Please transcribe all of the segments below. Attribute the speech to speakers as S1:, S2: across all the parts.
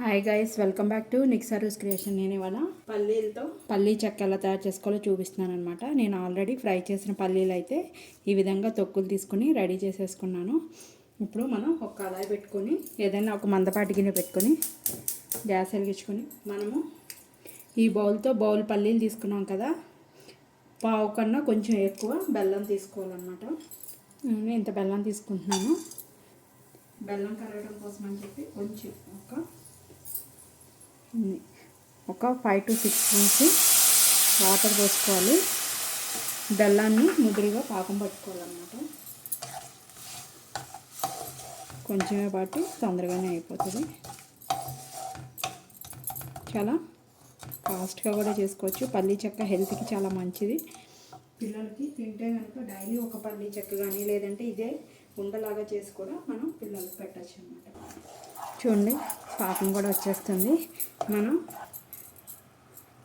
S1: Hi guys welcome back to Nick service creation నేను ఇవాళ పల్లీలతో పల్లీ చెక్క ఎలా తయారు చేసుకోవాలో చూపిస్తున్నాను అనమాట నేను ఆల్రెడీ ఫ్రై చేసిన పల్లీలు అయితే ఈ విధంగా తొక్కులు తీసుకుని రెడీ చేసేసుకున్నాను. ఇప్పుడు మనం ఒక కళాయి పెట్టుకొని ఏదైనా ఒక మందపాటి గిన్నె పెట్టుకొని గ్యాస్ వెలిగించుకొని మనము ఈ బౌల్తో బౌల్ పల్లీలు తీసుకున్నాం కదా పావు కన్నా కొంచెం ఎక్కువ బెల్లం తీసుకోవాలన్నమాట. నేను ఇంత బెల్లం తీసుకుంటున్నాను. బెల్లం కరగడం కోసం అని చెప్పి కొంచెం ఒక. ఒక five to six spoons water పోసుకోవాలి. బెల్లాన్ని ముదురుగా పాకం పట్టుకోవాలన్నమాట. కొంచెమే పాటు తొందరగానే అయిపోతుంది. చాలా ఫాస్ట్గా కూడా చేసుకోవచ్చు. పల్లీ చెక్క హెల్త్కి చాలా మంచిది. పిల్లలకి తింటే కనుక డైలీ ఒక పల్లీ చెక్క కానీ లేదంటే ఇదే ఉండలాగా చేసి కూడా మనం పిల్లలకి పెట్టచ్చు అనమాట చూడండి పాకం కూడా వచ్చేస్తుంది. మనం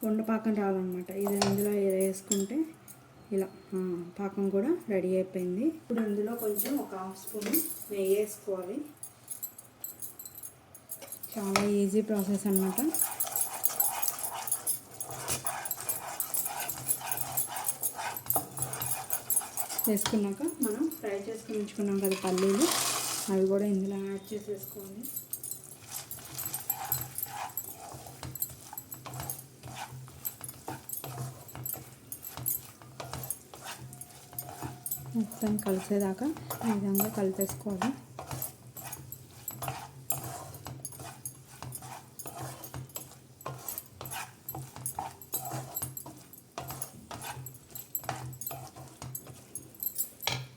S1: ఉండ పాకం రావాలన్నమాట ఇది ఇందులో వేసుకుంటే ఇలా పాకం కూడా రెడీ అయిపోయింది. ఇప్పుడు ఇందులో కొంచెం ఒక హాఫ్ స్పూన్ నెయ్యి వేసుకోవాలి. చాలా ఈజీ ప్రాసెస్ అన్నమాట. వేసుకున్నాక మనం ఫ్రై చేసుకుని ఉంచుకున్నాం కదా పల్లీలు అవి కూడా ఇందులో యాడ్ చేసేసుకోవాలి. మొత్తం కలిసేదాకా ఈ విధంగా కలిపేసుకోవాలి.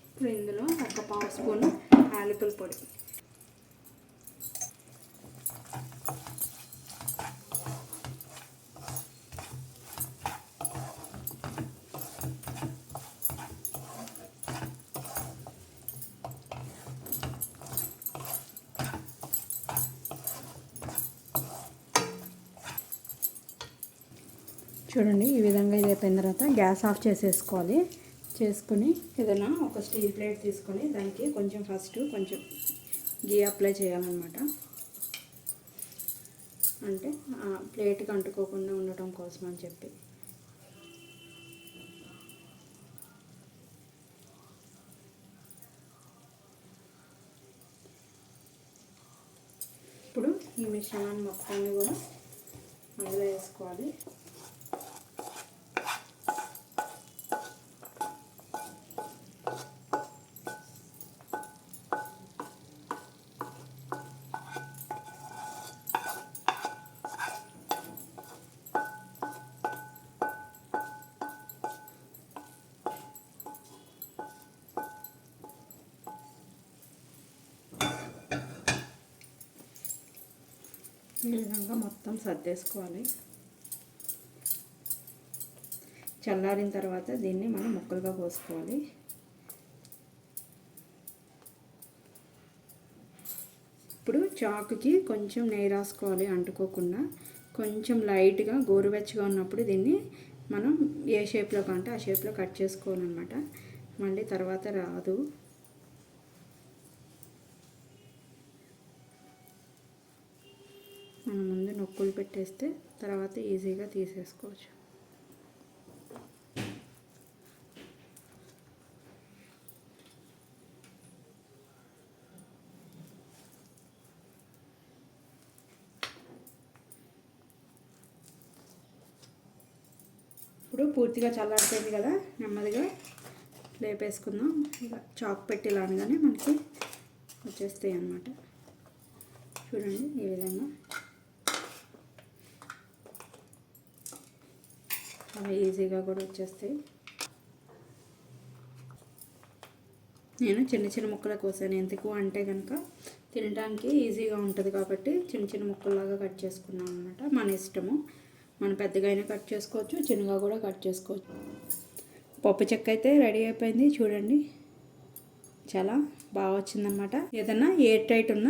S1: ఇప్పుడు ఇందులో ఒక పావు స్పూన్ యాలకుల పొడి. చూడండి ఈ విధంగా ఇది అయిపోయిన తర్వాత గ్యాస్ ఆఫ్ చేసేసుకోవాలి. చేసుకుని ఏదైనా ఒక స్టీల్ ప్లేట్ తీసుకొని దానికి కొంచెం ఫస్ట్ కొంచెం గీ అప్లై చేయాలన్నమాట. అంటే ఆ ప్లేట్కి అంటుకోకుండా ఉండటం కోసం అని చెప్పి. ఇప్పుడు ఈ మిశ్రమాన్ని మొత్తాన్ని కూడా అందులో వేసుకోవాలి. ఈ విధంగా మొత్తం సర్దేసుకోవాలి. చల్లారిన తర్వాత దీన్ని మనం ముక్కలుగా కోసుకోవాలి. ఇప్పుడు చాకుకి కొంచెం నెయ్యి రాసుకోవాలి అంటుకోకుండా. కొంచెం లైట్గా గోరువెచ్చగా ఉన్నప్పుడు దీన్ని మనం ఏ షేప్లో కంటే ఆ షేప్లో కట్ చేసుకోవాలన్నమాట. మళ్ళీ తర్వాత రాదు. ముందు పెట్టేస్తే తర్వాత ఈజీగా తీసేసుకోవచ్చు. ఇప్పుడు పూర్తిగా చల్లారిపోయింది కదా నెమ్మదిగా లేపేసుకుందాం. ఇలా చాక్ పెట్టి ఇలా మనకి వచ్చేస్తాయి అన్నమాట చూడండి ఈ విధంగా. అవి ఈజీగా కూడా వచ్చేస్తాయి. నేను చిన్న చిన్న ముక్కలు కోసాను ఎందుకు అంటే కనుక తినడానికి ఈజీగా ఉంటుంది కాబట్టి చిన్న చిన్న ముక్కల్లాగా కట్ చేసుకున్నాం అనమాట మన ఇష్టము. మనం పెద్దగా అయినా కట్ చేసుకోవచ్చు చిన్నగా కూడా కట్ చేసుకోవచ్చు. పప్పు చెక్క అయితే రెడీ అయిపోయింది. చూడండి. చాలా బాగా వచ్చిందనమాట ఏదన్నా ఎయిర్ టైట్ ఉన్న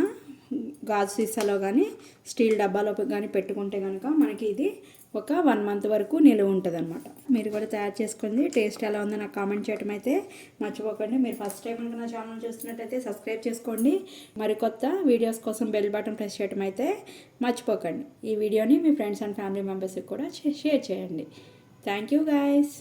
S1: గాజు సీసాలో కానీ స్టీల్ డబ్బాలో కానీ పెట్టుకుంటే కనుక మనకి ఇది ఒక వన్ మంత్ వరకు నిలువ ఉంటుంది అనమాట మీరు కూడా తయారు చేసుకుంది టేస్ట్ ఎలా ఉందో నాకు కామెంట్ చేయడం అయితే మర్చిపోకండి. మీరు ఫస్ట్ టైం కనుక నా ఛానల్ చూస్తున్నట్టయితే సబ్స్క్రైబ్ చేసుకోండి. మరి కొత్త వీడియోస్ కోసం బెల్ బటన్ ప్రెస్ చేయడం అయితే మర్చిపోకండి. ఈ వీడియోని మీ ఫ్రెండ్స్ అండ్ ఫ్యామిలీ మెంబర్స్కి కూడా షేర్ చేయండి. Thank you guys.